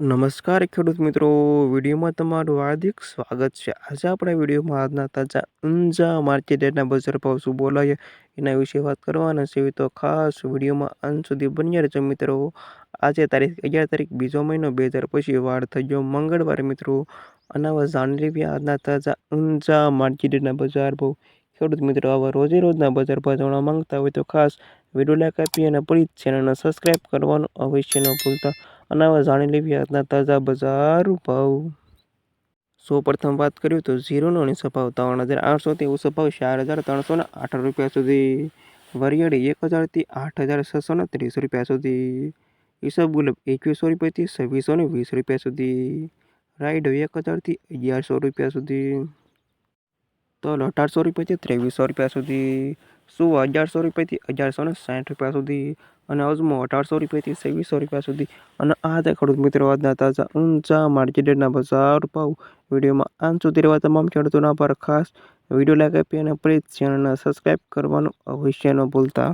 નમસ્કાર, ખેડૂત મિત્રો. વિડીયોમાં તમારું હાર્દિક સ્વાગત છે. આજે આપણે વિડીયોમાં આજના તાજા ઊંઝા માર્કેટના બજાર ભાવ શું બોલાય, એના વિશે વાત કરવાના છે તો ખાસ વિડીયોમાં અંત સુધી બન્યા રહેજો મિત્રો. આજે તારીખ અગિયાર તારીખ બીજો મહિનો બે હજાર પછી વાર થઈ ગયો મંગળવાર મિત્રો. અનાવા જાણી લેવી આજના તાજા ઊંઝા માર્કેટના બજાર ભાવ. ખેડૂત મિત્રો, આવા રોજે રોજના બજાર ભાવ જાણવા માંગતા હોય તો ખાસ વીડિયો લાઈક આપી અને પ્લીઝ ચેનલને સબસ્ક્રાઈબ કરવાનું અવશ્ય ન ભૂલતા. અને હવે જાણી લેવી આજના તાજા બજાર ભાવ. સૌ પ્રથમ વાત કર્યું તો ઝીરોનો નીચો ભાવ ત્રણ હજાર આઠસોથી ઓછો ભાવ ચાર હજાર ત્રણસો ને આઠ રૂપિયા સુધી. વરિયાળી એક હજારથી આઠ હજાર છસો ને ત્રીસ રૂપિયા સુધી. ઈસબ ગુલાબ એકવીસો રૂપિયાથી છવ્વીસો ને વીસ રૂપિયા સુધી. રાઈડો એક હજારથી અગિયારસો રૂપિયા સુધી. તલ અઢારસો રૂપિયાથી ત્રેવીસો રૂપિયા સુધી. સુવા અગિયારસો રૂપિયાથી અગિયારસો ને સાઠ રૂપિયા સુધી? અને અજમો અઢારસો રૂપિયાથી છવ્વીસો રૂપિયા સુધી. અને આ તે ખેડૂત મિત્રો આજના તાજા ઊંચા માર્કેટના બજાર ભાવ. વિડીયોમાં આમ સુધી રહેવા તમામ ખેડૂતોના પર ખાસ વીડિયો લાઈક આપી અને પ્લીઝ ચેનલને સબસ્ક્રાઈબ કરવાનું અવશ્ય ન ભૂલતા.